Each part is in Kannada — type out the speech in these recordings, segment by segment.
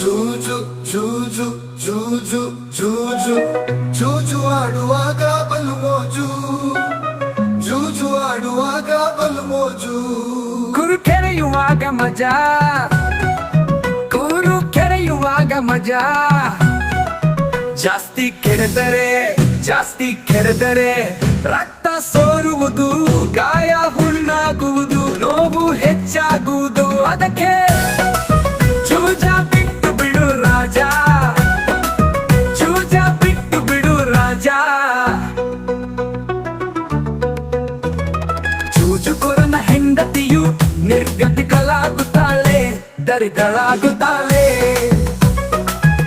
ಜೂಜು ಜೂಜು ಜೂಜು ಜೂಜು. ಜೂಜು ಆಡುವಾಗ ಬಲು ಮೋಜು. ಜೂಜು ಆಡುವಾಗ ಬಲು ಮೋಜು. ಕುರು ಕೆರೆಯುವಾಗ ಮಜಾ. ಕುರು ಕೆರೆಯುವಾಗ ಮಜಾ. ಜಾಸ್ತಿ ಕೆರೆದರೆ ಜಾಸ್ತಿ ಕೆರೆದರೆ ರಕ್ತ ಸೋರುವುದು, ಗಾಯ ಹುಣ್ಣಾಗುವುದು, ನೋವು ಹೆಚ್ಚಾಗುವುದು. ಅದಕ್ಕೆ ನಿರ್ಗತಿಕಲಾಗುತ್ತಾಳೆ ದರಿದಳಾಗುತ್ತಾಳೆ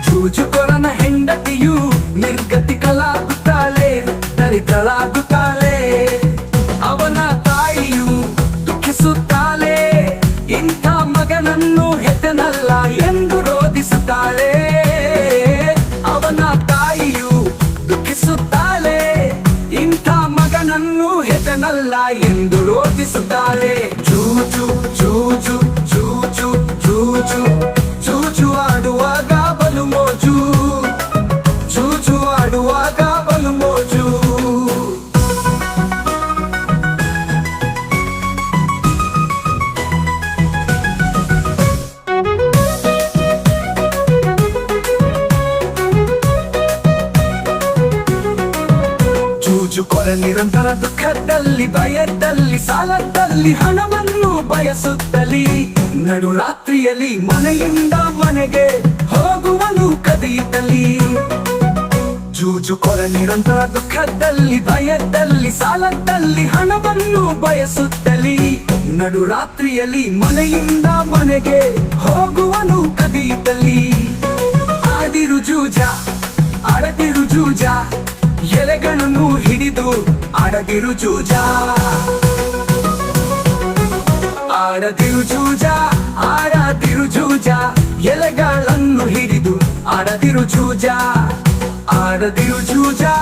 ಚೂಚುಕೊರನ ಹೆಂಡತಿಯು ನಿರ್ಗತಿಕಲಾಗುತ್ತಾಳೆ ದರಿದಳಾಗುತ್ತಾಳೆ నన్ను ఎతనల్ల ఎందులో తీసుకుంటాలే చూచు చూచు ಚೂಚುಕೊರ ನಿರಂತರ ದುಃಖದಲ್ಲಿ, ಭಯದಲ್ಲಿ, ಸಾಲದಲ್ಲಿ, ಹಣವನ್ನು ಬಯಸುತ್ತಲಿ. ನಡು ರಾತ್ರಿಯಲ್ಲಿ ಮನೆಯಿಂದ ಮನೆಗೆ ಹೋಗುವನು ಕದಿಯುತ್ತಲಿ. ಜೂಜುಕೊರ ನಿರಂತರ ದುಃಖದಲ್ಲಿ, ಭಯದಲ್ಲಿ, ಸಾಲದಲ್ಲಿ, ಹಣವನ್ನು ಬಯಸುತ್ತಲಿ. ನಡು ರಾತ್ರಿಯಲ್ಲಿ ಮನೆಯಿಂದ ಮನೆಗೆ ಹೋಗುವನು ಕದಿಯುತ್ತಲಿ. ಆದಿರು ಜೂಜ ಅಡದಿರು ಜೂಜ, ಎಲೆಗಳನ್ನು ಹಿಡಿದು ಅಡದಿರು ಚೂಜಾ ಆಡದಿರು ಚೂಜಾ ಆಡದಿರು ಚೂಜಾ ಎಲೆಗಳನ್ನು ಹಿಡಿದು ಆಡದಿರು ಚೂಜಾ ಆಡದಿರು ಚೂಜಾ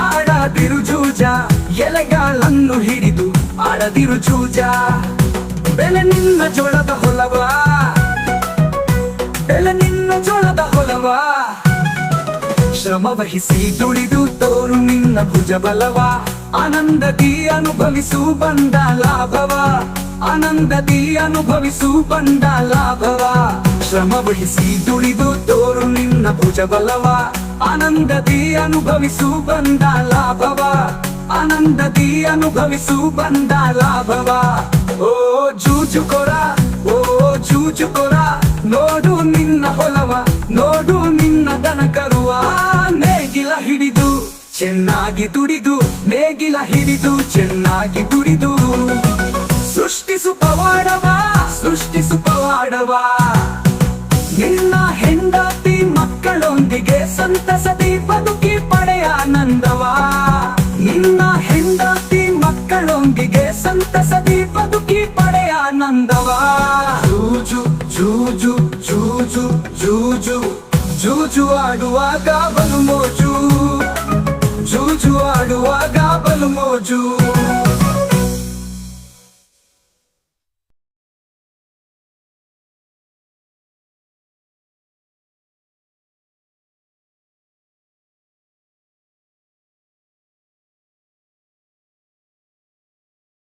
ಆಡದಿರು ಚೂಜಾ ಎಲೆಗಳನ್ನು ಹಿಡಿದು ಆಡದಿರು ಚೂಜಾ ಬೆಲೆ ನಿನ್ನ ಜೋಳದ ಹೊಲವಾ? ಬೆಲೆ ನಿನ್ನ ಜೋಳದ ಹೊಲವ? ಶ್ರಮ ವಹಿಸಿ ದುಡಿದು ತೋರು ನಿನ್ನ ಭುಜ ಬಲವ. ಆನಂದದಿ ಅನುಭವಿಸು ಬಂದ ಲಾಭವ. ಆನಂದದಿ ಅನುಭವಿಸು ಬಂದ ಲಾಭವ. ಶ್ರಮ ವಹಿಸಿ ದುಡಿದು ತೋರು ನಿನ್ನ ಭುಜ ಬಲವ. ಆನಂದದಿ ಅನುಭವಿಸು ಬಂದ ಲಾಭವ. ಆನಂದದಿ ಅನುಭವಿಸು ಬಂದ ಲಾಭವ. ಓ ಜೂಜುಕೊರ ಓ ಜೂಜುಕೊರ ನೋಡು ನಿನ್ನ ಹೊಲವ ಚೆನ್ನಾಗಿ ದುಡಿದು, ನೇಗಿಲ ಹಿಡಿದು, ಚೆನ್ನಾಗಿ ದುಡಿದು. ಸೃಷ್ಟಿಸು ಪವಾಡವ ಸೃಷ್ಟಿಸು ಪವಾಡವ. ನಿನ್ನ ಹೆಂಡತಿ ಮಕ್ಕಳೊಂದಿಗೆ ಸಂತಸದಿ ಬದುಕಿ ಪಡೆಯ ಆನಂದವ ನಿನ್ನ ಹೆಂಡತಿ ಮಕ್ಕಳೊಂದಿಗೆ ಸಂತಸದಿ ಬದುಕಿ ಪಡೆಯ ಆನಂದವ ಜೂಜು ಜೂಜು ಜೂಜು ಜೂಜು ಜೂಜು ಆಡುವಾಗ ಬಲು ಮೋಜು. ಜೂಜು ಆಡುವಾಗ ಬಲು ಮೋಜು